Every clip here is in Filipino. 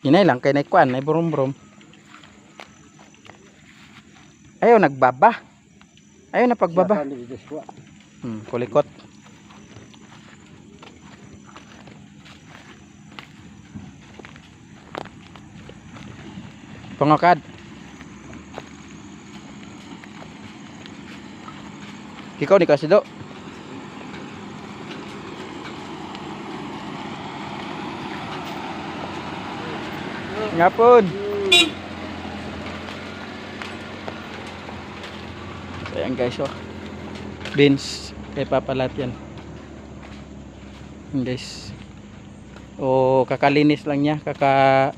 Inay lang kay naikuan, nay brum brum. Ayaw nagbaba. Ayaw na pagbaba. Hmm, kulikot. Pangakad. Ikaw ni Kasido. Ngapon. So ayan guys oh. Beans kay papalat yan. Yan, guys. O kakalinis lang niya, kaka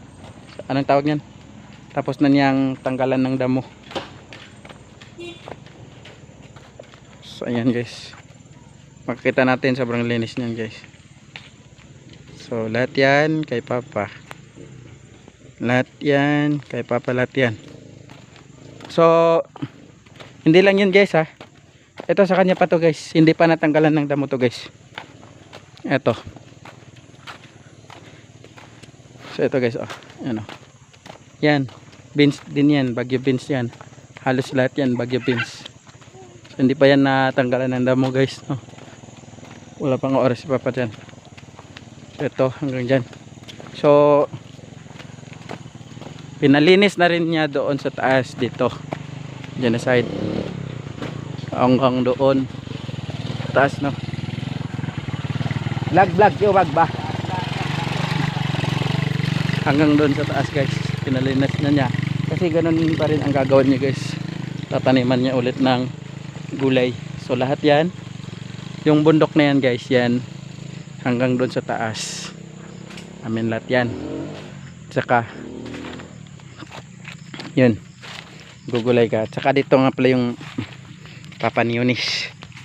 anong tawag niyan? Tapos na niyang tanggalan ng damo. So ayan guys. Makikita natin sobrang linis niyan guys. So lahat yan kay Papa. Lahat yan kay Papa lahat yan. So hindi lang yun guys ha. Ito sa kanya pa to guys. Hindi pa natanggalan ng damo to guys. Ito. So ito guys oh. Yan oh. Yan. Beans din yan. Bagyo beans yan. Halos lahat yan bagyo beans. So, hindi pa yan natanggalan ng damo guys. No? Wala pang oras si Papa dyan. Ito hanggang dyan. So pinalinis na rin niya doon sa taas dito. Dyan na hanggang doon. Taas no? Vlog vlog yung wag ba? Hanggang doon sa taas guys. Pinalinis na niya. Kasi ganun pa rin ang gagawin niya guys. Tataniman niya ulit ng gulay. So lahat yan yung bundok na yan guys yan. Hanggang doon sa taas. Amin lahat yan. Tsaka yun. Gugulay ka. Tsaka dito nga pala yung Papa ni Yunis